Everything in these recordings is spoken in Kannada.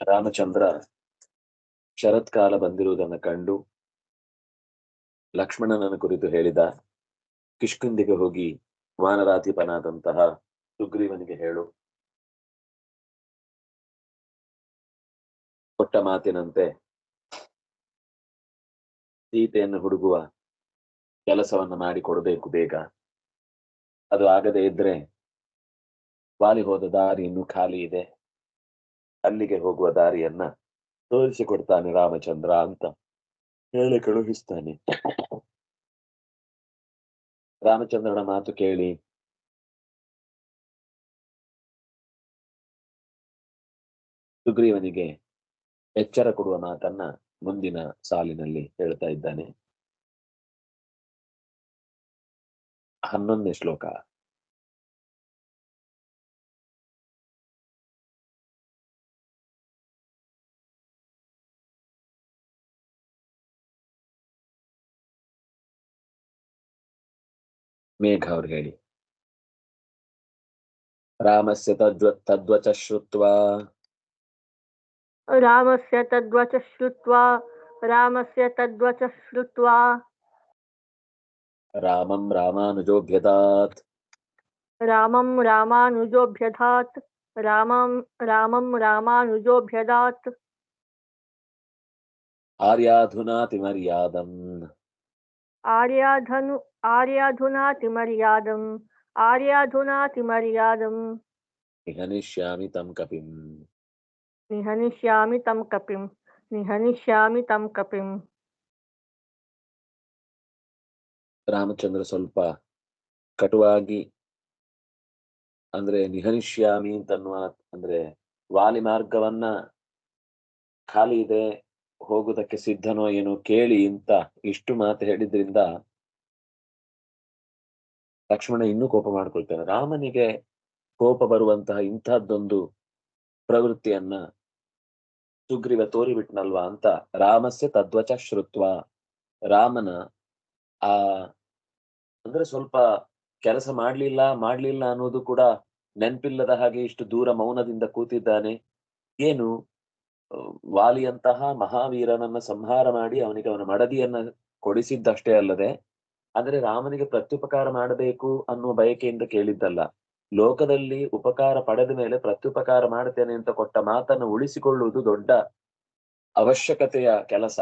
ರಾಮಚಂದ್ರ ಶರತ್ಕಾಲ ಬಂದಿರುವುದನ್ನು ಕಂಡು ಲಕ್ಷ್ಮಣನನ್ನು ಕುರಿತು ಹೇಳಿದ ಕಿಷ್ಕಿಂದಿಗೆ ಹೋಗಿ ವಾನರಾತಿಪನಾದಂತಹ ಸುಗ್ರೀವನಿಗೆ ಹೇಳು. ಕೊಟ್ಟ ಮಾತಿನಂತೆ ಸೀತೆಯನ್ನು ಹುಡುಗುವ ಕೆಲಸವನ್ನು ಮಾಡಿ ಕೊಡಬೇಕು ಬೇಗ. ಅದು ಆಗದೇ ಇದ್ರೆ ವಾಲಿ ಹೋದ ದಾರಿ ಇನ್ನೂ ಖಾಲಿ ಇದೆ. ಅಲ್ಲಿಗೆ ಹೋಗುವ ದಾರಿಯನ್ನ ತೋರಿಸಿಕೊಡ್ತಾನೆ ರಾಮಚಂದ್ರ ಅಂತ ಹೇಳಿ ಕಳುಹಿಸ್ತಾನೆ. ರಾಮಚಂದ್ರನ ಮಾತು ಕೇಳಿ. ಸುಗ್ರೀವನಿಗೆ ಎಚ್ಚರ ಕೊಡುವ ಮಾತನ್ನ ಮುಂದಿನ ಸಾಲಿನಲ್ಲಿ ಹೇಳ್ತಾ ಇದ್ದಾನೆ. ಹನ್ನೊಂದನೇ ಶ್ಲೋಕ. मेघ और मेघावर्गणि रामस्य तद्वत् तद्वच श्रुत्वा। राम से तद्वच श्रुत्वा। राम से तद्वच श्रुत्वा। रामम रामं रामम रामं रामम रामम रामं आर्याधुनाति मर्यादम आर्याधनु आर्याधुनातिमर्यादम् आर्याधुनातिमर्यादम् ನಿಹನಿಷ್ಯಾಮಿ ತಂ ಕಪಿಂ निहनिष्यामि तं कपिं निहनिष्यामि तं कपिम् ರಾಮಚಂದ್ರ ಸ್ವಲ್ಪ ಕಟುವಾಗಿ ಅಂದ್ರೆ ನಿಹನಿಷ್ಯಾಮಿ ಅಂತನ್ನುವ ಅಂದ್ರೆ ವಾಲಿ ಮಾರ್ಗವನ್ನ ಖಾಲಿ ಇದೆ ಹೋಗುವುದಕ್ಕೆ ಸಿದ್ಧನೋ ಏನೋ ಕೇಳಿ ಅಂತ ಇಷ್ಟು ಮಾತು ಹೇಳಿದ್ರಿಂದ ಲಕ್ಷ್ಮಣ ಇನ್ನೂ ಕೋಪ ಮಾಡ್ಕೊಳ್ತಾನೆ. ರಾಮನಿಗೆ ಕೋಪ ಬರುವಂತಹ ಇಂಥದ್ದೊಂದು ಪ್ರವೃತ್ತಿಯನ್ನ ಸುಗ್ರೀವ ತೋರಿಬಿಟ್ನಲ್ವಾ ಅಂತ ರಾಮಸ್ಯ ತದ್ವಚ ಶ್ರುತ್ವ. ರಾಮನ ಆ ಅಂದ್ರೆ ಸ್ವಲ್ಪ ಕೆಲಸ ಮಾಡ್ಲಿಲ್ಲ ಮಾಡ್ಲಿಲ್ಲ ಅನ್ನೋದು ಕೂಡ ನೆನ್ಪಿಲ್ಲದ ಹಾಗೆ ಇಷ್ಟು ದೂರ ಮೌನದಿಂದ ಕೂತಿದ್ದಾನೆ. ಏನು? ವಾಲಿಯಂತಹ ಮಹಾವೀರನನ್ನ ಸಂಹಾರ ಮಾಡಿ ಅವನಿಗೆ ಅವನ ಮಡದಿಯನ್ನ ಕೊಡಿಸಿದ್ದಷ್ಟೇ ಅಲ್ಲದೆ ಅಂದ್ರೆ ರಾಮನಿಗೆ ಪ್ರತ್ಯುಪಕಾರ ಮಾಡಬೇಕು ಅನ್ನುವ ಬಯಕೆಯಿಂದ ಕೇಳಿದ್ದಲ್ಲ. ಲೋಕದಲ್ಲಿ ಉಪಕಾರ ಪಡೆದ ಮೇಲೆ ಪ್ರತ್ಯುಪಕಾರ ಮಾಡ್ತೇನೆ ಅಂತ ಕೊಟ್ಟ ಮಾತನ್ನು ಉಳಿಸಿಕೊಳ್ಳುವುದು ದೊಡ್ಡ ಅವಶ್ಯಕತೆಯ ಕೆಲಸ.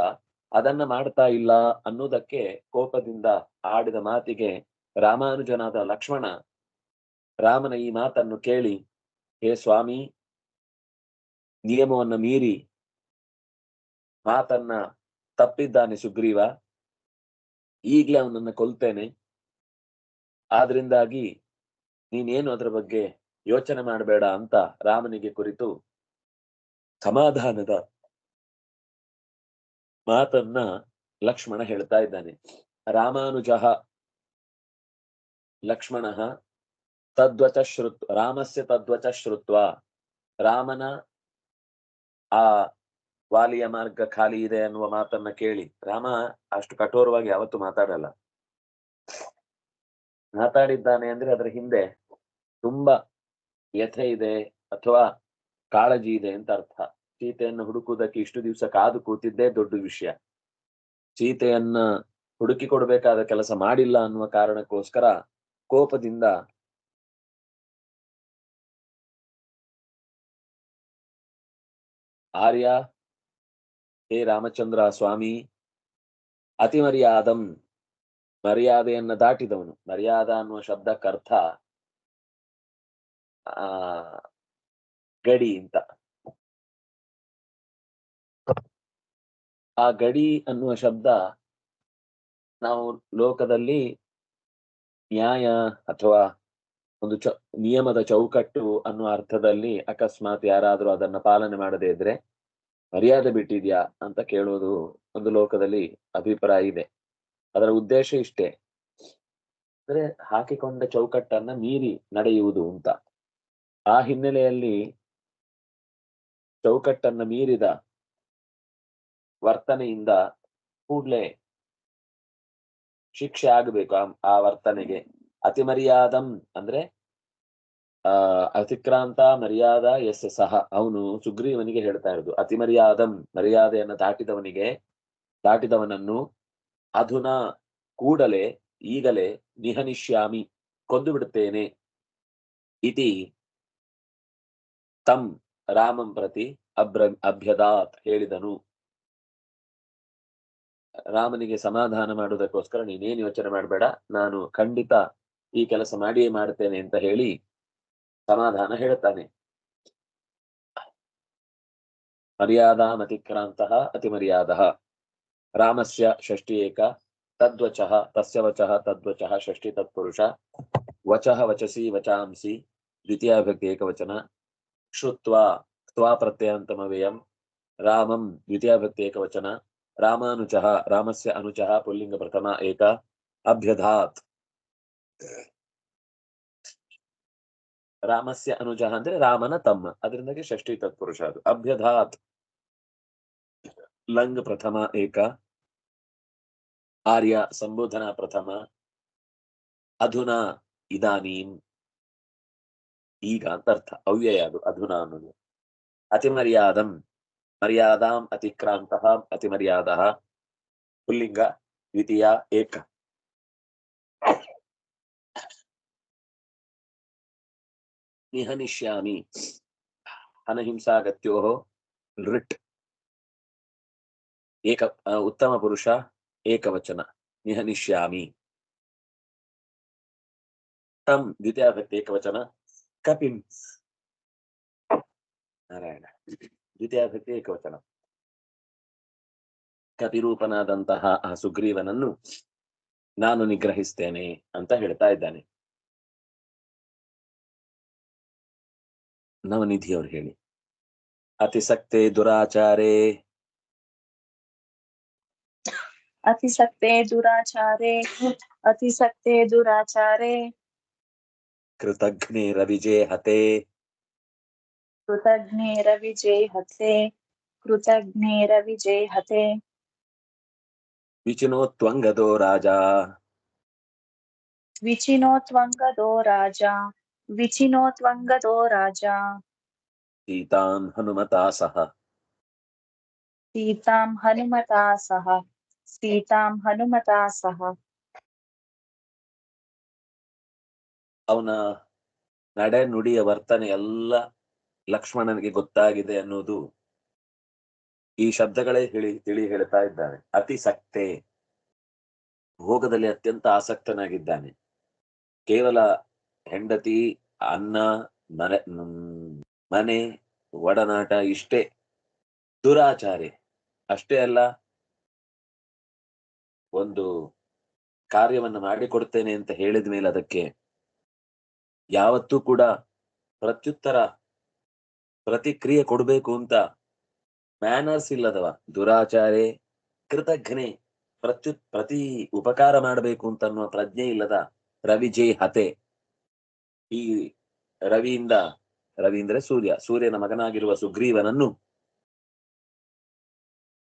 ಅದನ್ನ ಮಾಡ್ತಾ ಇಲ್ಲ ಅನ್ನೋದಕ್ಕೆ ಕೋಪದಿಂದ ಆಡಿದ ಮಾತಿಗೆ ರಾಮಾನುಜನಾದ ಲಕ್ಷ್ಮಣ ರಾಮನ ಈ ಮಾತನ್ನು ಕೇಳಿ, ಹೇ ಸ್ವಾಮಿ, ನಿಯಮವನ್ನ ಮೀರಿ ಮಾತನ್ನ ತಪ್ಪಿದ್ದಾನೆ ಸುಗ್ರೀವ. ಈಗ್ಲೇ ಅವನನ್ನ ಕೊಲ್ತೇನೆ. ಆದ್ರಿಂದಾಗಿ ನೀನೇನು ಅದರ ಬಗ್ಗೆ ಯೋಚನೆ ಮಾಡಬೇಡ ಅಂತ ರಾಮನಿಗೆ ಕುರಿತು ಸಮಾಧಾನದ ಮಾತನ್ನ ಲಕ್ಷ್ಮಣ ಹೇಳ್ತಾ ಇದ್ದಾನೆ. ರಾಮಾನುಜ ಲಕ್ಷ್ಮಣ ತದ್ವಚ ಶ್ರುತ್ ರಾಮಸ್ಯ ತದ್ವಚ ಶ್ರುತ್ವ ರಾಮನ ಆ ವಾಲಿಯ ಮಾರ್ಗ ಖಾಲಿ ಇದೆ ಅನ್ನುವ ಮಾತನ್ನ ಕೇಳಿ. ರಾಮ ಅಷ್ಟು ಕಠೋರವಾಗಿ ಯಾವತ್ತು ಮಾತಾಡಲ್ಲ. ಮಾತಾಡಿದ್ದಾನೆ ಅಂದ್ರೆ ಅದರ ಹಿಂದೆ ತುಂಬಾ ವ್ಯಥೆ ಇದೆ ಅಥವಾ ಕಾಳಜಿ ಇದೆ ಅಂತ ಅರ್ಥ. ಸೀತೆಯನ್ನು ಹುಡುಕುವುದಕ್ಕೆ ಇಷ್ಟು ದಿವಸ ಕಾದು ಕೂತಿದ್ದೇ ದೊಡ್ಡ ವಿಷಯ. ಸೀತೆಯನ್ನ ಹುಡುಕಿ ಕೊಡಬೇಕಾದ ಕೆಲಸ ಮಾಡಿಲ್ಲ ಅನ್ನುವ ಕಾರಣಕ್ಕೋಸ್ಕರ ಕೋಪದಿಂದ ಆರ್ಯ ಹೇ ರಾಮಚಂದ್ರ ಸ್ವಾಮಿ ಅತಿ ಮರ್ಯಾದಂ ಮರ್ಯಾದೆಯನ್ನ ದಾಟಿದವನು. ಮರ್ಯಾದ ಅನ್ನುವ ಶಬ್ದಕ್ಕರ್ಥ ಆ, ಗಡಿ ಅಂತ. ಆ ಗಡಿ ಅನ್ನುವ ಶಬ್ದ ನಾವು ಲೋಕದಲ್ಲಿ ನ್ಯಾಯ ಅಥವಾ ಒಂದು ಚ, ನಿಯಮದ ಚೌಕಟ್ಟು ಅನ್ನುವ ಅರ್ಥದಲ್ಲಿ ಅಕಸ್ಮಾತ್ ಯಾರಾದರೂ ಅದನ್ನ ಪಾಲನೆ ಮಾಡದೇ ಇದ್ರೆ ಮರ್ಯಾದೆ ಬಿಟ್ಟಿದ್ಯಾ ಅಂತ ಕೇಳುವುದು ಒಂದು ಲೋಕದಲ್ಲಿ ಅಭಿಪ್ರಾಯ ಇದೆ. ಅದರ ಉದ್ದೇಶ ಇಷ್ಟೇ. ಅಂದ್ರೆ ಹಾಕಿಕೊಂಡ ಚೌಕಟ್ಟನ್ನ ಮೀರಿ ನಡೆಯುವುದು ಅಂತ. ಆ ಹಿನ್ನೆಲೆಯಲ್ಲಿ ಚೌಕಟ್ಟನ್ನ ಮೀರಿದ ವರ್ತನೆಯಿಂದ ಕೂಡ್ಲೆ ಶಿಕ್ಷೆ ಆಗಬೇಕು ಆ- ಆ ವರ್ತನೆಗೆ. ಅತಿಮರ್ಯಾದಂ ಅಂದ್ರೆ ಆ, ಅತಿಕ್ರಾಂತ ಮರ್ಯಾದ ಎಸ್ ಸಹ. ಅವನು ಸುಗ್ರೀವನಿಗೆ ಹೇಳ್ತಾ ಇರೋದು, ಅತಿ ಮರ್ಯಾದಂ, ಮರ್ಯಾದೆಯನ್ನ ದಾಟಿದವನಿಗೆ, ದಾಟಿದವನನ್ನು ಅಧುನ ಕೂಡಲೇ, ಈಗಲೇ ನಿಹನಿಷ್ಯಾಮಿ, ಕೊಂದು ಬಿಡುತ್ತೇನೆ. ಇತಿ ತಂ ರಾಮಂ ಪ್ರತಿ ಅಬ್ರ, ಅಭ್ಯದಾತ್, ಹೇಳಿದನು. ರಾಮನಿಗೆ ಸಮಾಧಾನ ಮಾಡುವುದಕ್ಕೋಸ್ಕರ ನೀನೇನು ಯೋಚನೆ ಮಾಡಬೇಡ, ನಾನು ಖಂಡಿತ ಈ ಕೆಲಸ ಮಾಡಿಯೇ ಮಾಡ್ತೇನೆ ಅಂತ ಹೇಳಿ ಸಮಾಧಾನ ಹೇಳುತ್ತಾನೆ ಮರ್ಯಾದಾಮತಿಕ್ರಾಂತಃ ಅತಿಮರ್ಯಾದಃ. ರಾಮಸ್ಯ ಷಷ್ಠಿ ಏಕ, ತದ್ವಚಃ ತಸ್ಯ ವಚಃ ತದ್ವಚಃ ಷಷ್ಠಿ ತತ್ಪುರುಷ, ವಚಃ ವಚಸಿ ವಚಾಂಸಿ ದ್ವಿತೀಯ ವಿಭಕ್ತಿ ಏಕವಚನ, ಶ್ರುತ್ವಾ ತ್ವಾ ಪ್ರತ್ಯಯಾಂತಮವ್ಯಯಂ, ರಾಮಂ ದ್ವಿತೀಯ ವಿಭಕ್ತಿ ಏಕವಚನ, ರಾಮಾನುಜಃ ರಾಮಸ್ಯ ಅನುಜಃ ಪುಲ್ಲಿಂಗ ಪ್ರಥಮ ಏಕ, ಅಭ್ಯಧಾತ್. ರಾಮಸ್ಯ ಅನುಜ ಅಂದ್ರೆ ರಾಮನ ತಮ್ಮ. ಅದರಿಂದಾಗಿ ಷಷ್ಠಿ ತತ್ಪುರುಷ ಅದು. ಅಭ್ಯಧಾತ್. ಲಂಗ್ ಪ್ರಥಮ ಏಕ. ಆರ್ಯ ಸಂಬೋಧನಾ ಪ್ರಥಮ. ಅಧುನಾ ಇದಾನೀಂ. ಈಗ ಅಂತ ಅರ್ಥ. ಅವ್ಯಯ ಅದು, ಅಧುನಾ ಅನ್ನೋದು. ಅತಿಮರ್ಯಾದಂ. ಮರ್ಯಾದಾಂ ಅತಿಕ್ರಾಂತ ಅತಿಮರ್ಯಾದ. ಪುಲ್ಲಿಂಗ ದ್ವಿತೀಯ ಏಕ. ನಿಹನಿಷ್ಯಾಮಿ. ಅನಹಿಂಸಾಗತ್ಯೋ ಲೃಟ್ ಏಕ ಉತ್ತಮ ಪುರುಷ, ಏಕವಚನ, ನಿಹನಿಷ್ಯಾಮಿ. ತಂ ದ್ವಿತೀಯ ಭಕ್ತಿ ಏಕವಚನ, ಕಪಿಂ. ನಾರಾಯಣ. ದ್ವಿತೀಯ ಭಕ್ತಿ ಏಕವಚನ. ಕಪಿರೂಪನಾದಂತಹ ಆ ಸುಗ್ರೀವನನ್ನು ನಾನು ನಿಗ್ರಹಿಸ್ತೇನೆ ಅಂತ ಹೇಳ್ತಾ ಇದ್ದಾನೆ. ನವನಿಧಿ ಅವ್ರು ಹೇಳಿ ಅತಿಸಕ್ತೆ ದುರಾಚಾರೆ ಅತಿಸಕ್ತೆ ದುರಾಚಾರೆ ಅತಿಸಕ್ತೆ ದುರಾಚಾರೆ ಕೃತಜ್ಞೆ ರವಿಜೇ ಹತೆ ಕೃತಜ್ಞೆ ರವಿಜೇ ಹತೆ ಕೃತಜ್ಞೆ ರವಿಜೇ ಹತೆ ವಿಚಿನೋತ್ವಂಗದೋ ರಾಜ ವಿಚಿನೋತ್ವಂಗದೋ ರಾಜ ವಿಚಿನೋತ್ವಂಗದೋ ರಾಜ. ಸೀತಾಂ ಹನುಮತಾ ಸಹ. ಸೀತಾಂ ಹನುಮತಾ ಸಹ. ಸೀತಾಂ ಹನುಮತಾ ಸಹ. ಅವನ ನಡೆ ನುಡಿಯ ವರ್ತನೆ ಎಲ್ಲ ಲಕ್ಷ್ಮಣನಿಗೆ ಗೊತ್ತಾಗಿದೆ ಅನ್ನೋದು ಈ ಶಬ್ದಗಳೇ ಹೇಳಿ ತಿಳಿ ಹೇಳ್ತಾ ಇದ್ದಾನೆ. ಅತಿ ಸಕ್ತೆ. ಭೋಗದಲ್ಲಿ ಅತ್ಯಂತ ಆಸಕ್ತನಾಗಿದ್ದಾನೆ. ಕೇವಲ ಹೆಂಡತಿ, ಅನ್ನ, ಮನೆ ಮನೆ, ಒಡನಾಟ ಇಷ್ಟೇ. ದುರಾಚಾರಿ. ಅಷ್ಟೇ ಅಲ್ಲ, ಒಂದು ಕಾರ್ಯವನ್ನು ಮಾಡಿಕೊಡ್ತೇನೆ ಅಂತ ಹೇಳಿದ ಮೇಲೆ ಅದಕ್ಕೆ ಯಾವತ್ತೂ ಕೂಡ ಪ್ರತ್ಯುತ್ತರ, ಪ್ರತಿಕ್ರಿಯೆ ಕೊಡಬೇಕು ಅಂತ ಮ್ಯಾನರ್ಸ್ ಇಲ್ಲದವ. ದುರಾಚಾರೆ ಕೃತಜ್ಞೆ ಪ್ರತ್ಯುತ್ ಪ್ರತಿ ಉಪಕಾರ ಮಾಡಬೇಕು ಅಂತ ಅನ್ನುವ ಪ್ರಜ್ಞೆ ಇಲ್ಲದ ರವಿಜೇ ಹತೆ. ಈ ರವಿಯಿಂದ ರವಿ ಅಂದ್ರೆ ಸೂರ್ಯ, ಸೂರ್ಯನ ಮಗನಾಗಿರುವ ಸುಗ್ರೀವನನ್ನು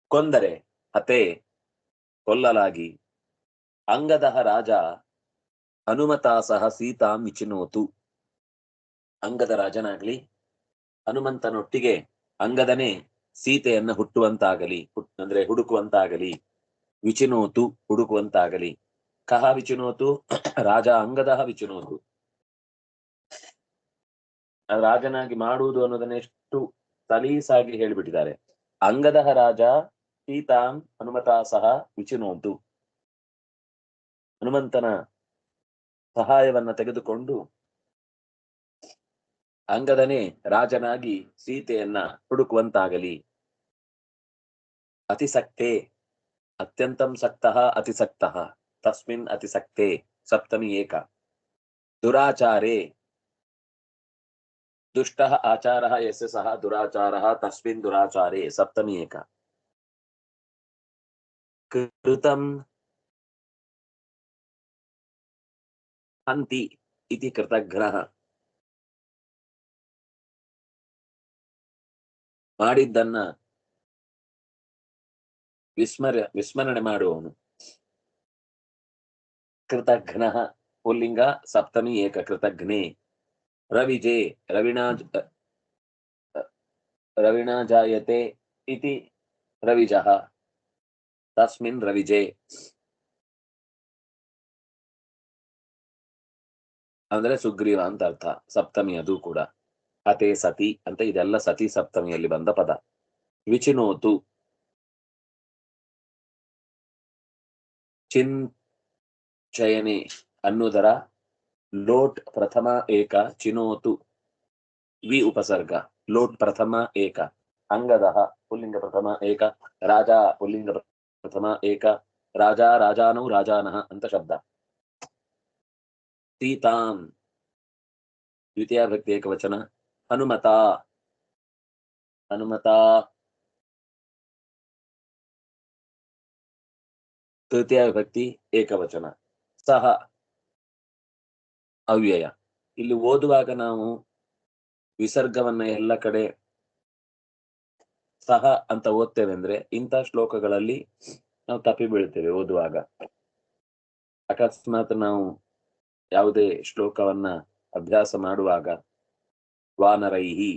ಕೊಂದರೆ ಹತೆ ಕೊಲ್ಲಲಾಗಿ. ಅಂಗದಹ ರಾಜ ಹನುಮತಾ ಸಹ ಸೀತಾಂ ವಿಚಿನೋತು ಅಂಗದ ರಾಜನಾಗ್ಲಿ, ಹನುಮಂತನೊಟ್ಟಿಗೆ ಅಂಗದನೇ ಸೀತೆಯನ್ನ ಹುಟ್ಟುವಂತಾಗಲಿ, ಹುಟ್- ಅಂದ್ರೆ ಹುಡುಕುವಂತಾಗಲಿ ವಿಚಿನೋತು ಹುಡುಕುವಂತಾಗಲಿ. ಕಹ ವಿಚಿನೋತು ರಾಜ ಅಂಗದಹ ವಿಚಿನೋತು ರಾಜನಾಗಿ ಮಾಡುವುದು ಅನ್ನೋದನ್ನ ಎಷ್ಟು ಸಲೀಸಾಗಿ ಹೇಳಿಬಿಟ್ಟಿದ್ದಾರೆ. ಅಂಗದಹ ರಾಜ ಸೀತಾಂ ಹನುಮತಾ ಸಹ ವಿಚಿನೋದು ಹನುಮಂತನ ಸಹಾಯವನ್ನ ತೆಗೆದುಕೊಂಡು ಅಂಗದನೇ ರಾಜನಾಗಿ ಸೀತೆಯನ್ನ ಹುಡುಕುವಂತಾಗಲಿ. ಅತಿಸಕ್ತೆ, ಅತ್ಯಂತಂ ಸಕ್ತ ಅತಿಸಕ್ತ, ತಸ್ಮಿನ್ ಅತಿಸಕ್ತೆ, ಸಪ್ತಮಿ ಏಕ. ದುರಾಚಾರೇ ದುಷ್ಟಃ ಆಚಾರಃ ಯಸ್ಯ ಸಹ ದುರಾಚಾರಃ ತಸ್ಮಿನ್ ದುರಾಚಾರೇ ಸಪ್ತಮಿ ಏಕ ಕೃತಂ ಹಂತಿ ಇತಿ ಕೃತಘ್ನಃ ಮಾಡಿದ್ದನ್ನ ವಿಸ್ಮರ ವಿಸ್ಮರಣೆ ಮಾಡುವವನು ಕೃತಘ್ನ ಪುಲ್ಲಿಂಗ ಸಪ್ತಮಿ ಏಕ ಕೃತಘ್ನೆ रविजे रविणा रविणा जायते इति रविजः तस्मिन् रविजे ಅಂದ್ರೆ ಸುಗ್ರೀವ ಅಂತ ಅರ್ಥ ಸಪ್ತಮಿ ಅದು ಕೂಡ ಅತೆ ಸತಿ ಅಂತ ಇದೆಲ್ಲ ಸತಿ ಸಪ್ತಮಿಯಲ್ಲಿ ಬಂದ ಪದ ವಿಚಿನೋತು ಚಿನ್ ಚಯನೆ ಅನ್ನುವುದರ ಲೋಟ್ ಪ್ರಥಮ ಏಕ ಚಿನೋತು ವಿ ಉಪಸರ್ಗ ಲೋಟ್ ಪ್ರಥಮ ಏಕ ಅಂಗದಃ ಪುಲ್ಲಿಂಗ ಪ್ರಥಮ ಏಕ ರಾಜ ಪುಲ್ಲಿಂಗ ಪ್ರಥಮ ಏಕ ರಾಜ ರಾಜಾನೌ ರಾಜಾನಃ ಅಂತ ಶಬ್ದ ಸೀತಾಂ ದ್ವಿತೀಯ ಭಕ್ತಿ ಏಕವಚನ ಹನುಮತ ಹನುಮತ ತೃತೀಯ ವಿಭಕ್ತಿ ಏಕವಚನ ಸಹ ಅವ್ಯಯ. ಇಲ್ಲಿ ಓದುವಾಗ ನಾವು ವಿಸರ್ಗವನ್ನ ಎಲ್ಲ ಕಡೆ ಸಹ ಅಂತ ಓದ್ತೇವೆ ಅಂದ್ರೆ ಇಂಥ ಶ್ಲೋಕಗಳಲ್ಲಿ ನಾವು ತಪ್ಪಿ ಬೀಳ್ತೇವೆ ಓದುವಾಗ. ಅಕಸ್ಮಾತ್ ನಾವು ಯಾವುದೇ ಶ್ಲೋಕವನ್ನ ಅಭ್ಯಾಸ ಮಾಡುವಾಗ ವಾನರೈಹಿ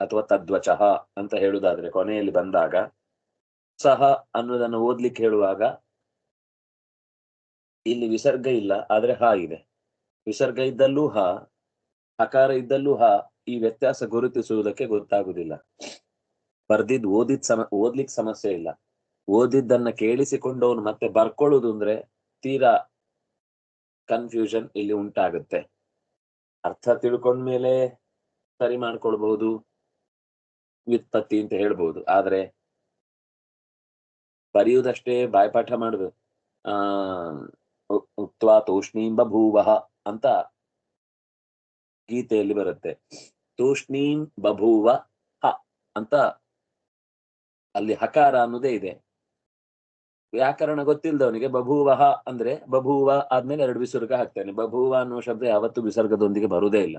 ಅಥವಾ ತದ್ವಚಃ ಅಂತ ಹೇಳುದಾದ್ರೆ ಕೊನೆಯಲ್ಲಿ ಬಂದಾಗ ಸಹ ಅನ್ನೋದನ್ನು ಓದ್ಲಿಕ್ಕೆ ಹೇಳುವಾಗ ಇಲ್ಲಿ ವಿಸರ್ಗ ಇಲ್ಲ, ಆದ್ರೆ ಹಾ ಇದೆ. ವಿಸರ್ಗ ಇದ್ದಲ್ಲೂ ಹ ಹಕಾರ ಇದ್ದಲ್ಲೂ ಹ, ಈ ವ್ಯತ್ಯಾಸ ಗುರುತಿಸುವುದಕ್ಕೆ ಗೊತ್ತಾಗುದಿಲ್ಲ ಬರ್ದಿದ್ ಓದಿದ್ ಸಮ ಓದ್ಲಿಕ್ಕೆ ಸಮಸ್ಯೆ ಇಲ್ಲ. ಓದಿದ್ದನ್ನ ಕೇಳಿಸಿಕೊಂಡವನು ಮತ್ತೆ ಬರ್ಕೊಳ್ಳುದು ಅಂದ್ರೆ ತೀರಾ ಕನ್ಫ್ಯೂಷನ್ ಇಲ್ಲಿ ಉಂಟಾಗುತ್ತೆ. ಅರ್ಥ ತಿಳ್ಕೊಂಡ್ಮೇಲೆ ಸರಿ ಮಾಡ್ಕೊಳ್ಬಹುದು. ವ್ಯುತ್ಪತ್ತಿ ಅಂತ ಹೇಳ್ಬಹುದು ಆದ್ರೆ ಬರೆಯುವುದಷ್ಟೇ ಬಾಯ್ಪಾಠ ಮಾಡುದು. ಆ ಉಕ್ವಾ ತೋಷ್ಣೀಂಬ ಭೂವಹ ಅಂತ ಗೀತೆಯಲ್ಲಿ ಬರುತ್ತೆ. ತೂಷ್ಣೀಂ ಬಭೂವ ಹ ಅಂತ ಅಲ್ಲಿ ಹಕಾರ ಅನ್ನೋದೇ ಇದೆ. ವ್ಯಾಕರಣ ಗೊತ್ತಿಲ್ಲದವನಿಗೆ ಬಭೂವಹ ಅಂದ್ರೆ ಬಭೂವ ಆದ್ಮೇಲೆ ಎರಡು ವಿಸರ್ಗ ಹಾಕ್ತಾನೆ. ಬಭೂವ ಅನ್ನುವ ಶಬ್ದ ಯಾವತ್ತೂ ವಿಸರ್ಗದೊಂದಿಗೆ ಬರುವುದೇ ಇಲ್ಲ.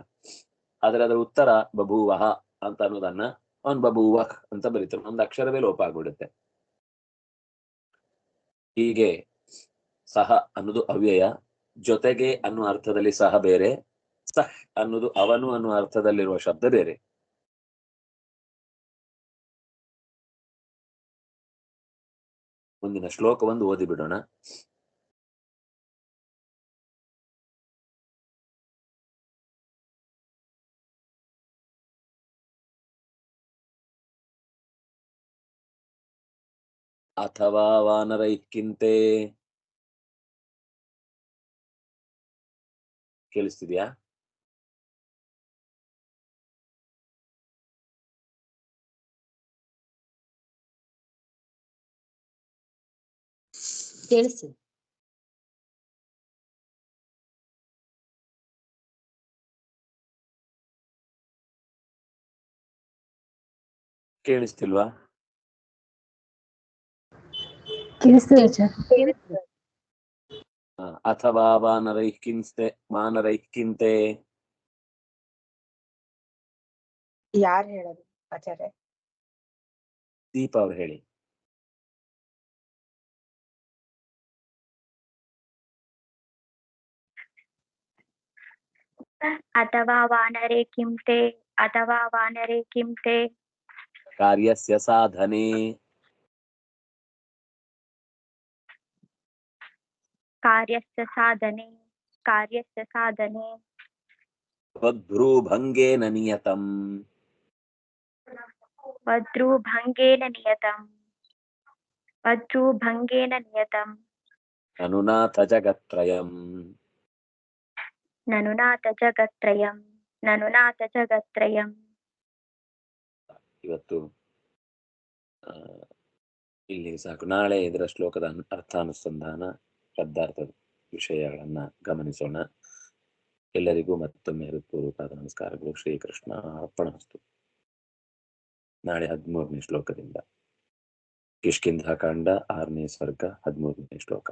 ಆದ್ರೆ ಅದರ ಉತ್ತರ ಬಭೂವಹ ಅಂತ ಅನ್ನೋದನ್ನ ಅವನ್ ಬಭೂವ ಅಂತ ಬರೀತಾನೆ. ಒಂದು ಅಕ್ಷರವೇ ಲೋಪ ಆಗ್ಬಿಡುತ್ತೆ. ಹೀಗೆ ಸಹ ಅನ್ನೋದು ಅವ್ಯಯ. ಜೊತೆಗೆ ಅನ್ನುವ ಅರ್ಥದಲ್ಲಿ ಸಹ ಬೇರೆ, ಸಹ್ ಅನ್ನೋದು ಅವನು ಅನ್ನುವ ಅರ್ಥದಲ್ಲಿರುವ ಶಬ್ದ ಬೇರೆ. ಮುಂದಿನ ಶ್ಲೋಕವೊಂದು ಓದಿ ಬಿಡೋಣ. ಅಥವಾ ವಾನರೈಕ್ಕಿಂತೆ ಕೇಳಿಸ್ತಿದ್ಯಾ? ಕೇಳಿಸ್ತಿದೆ ಕೇಳಿಸ್ತಿಲ್ವಾ? ಕೇಳಿಸ್ತಿದೆ ಸರ್ ಹ, ಅಥವಾ ವಾನರೈಕ್ಕಿಂತೆ ವಾನರೈಕ್ಕಿಂತೆ ಯಾರು ಹೇಳೋದು ಆಚಾರ್ಯ ದೀಪ ಅವ್ರು ಹೇಳಿ अथवा वानरे किं ते अथवा वानरे किं ते ಕಾರ್ಯಸ್ಯ ಸಾಧನೆ కార్యస్య సాధనే కార్యస్య సాధనే వద్రూభంగేన నియతం వద్రూభంగేన నియతం వద్రూభంగేన నియతం ననునాథ జగత్రయం ననునాథ జగత్రయం ననునాథ జగత్రయం ఇవత్తు ఇల్లి సాకు నాళే ఇద్ర ಶ್ಲೋಕದ అర్థానుసంధాన ಶಬ್ದಾರ್ಥದ ವಿಷಯಗಳನ್ನ ಗಮನಿಸೋಣ. ಎಲ್ಲರಿಗೂ ಮತ್ತೊಮ್ಮೆ ಹೃತ್ಪೂರ್ವಕವಾದ ನಮಸ್ಕಾರಗಳು. ಶ್ರೀಕೃಷ್ಣ ಅರ್ಪಣಸ್ತು ನಾಳೆ ಹದಿಮೂರನೇ ಶ್ಲೋಕದಿಂದ. ಕಿಷ್ಕಿಂಧ ಕಾಂಡ ಆರನೇ ಸ್ವರ್ಗ ಹದಿಮೂರನೇ ಶ್ಲೋಕ.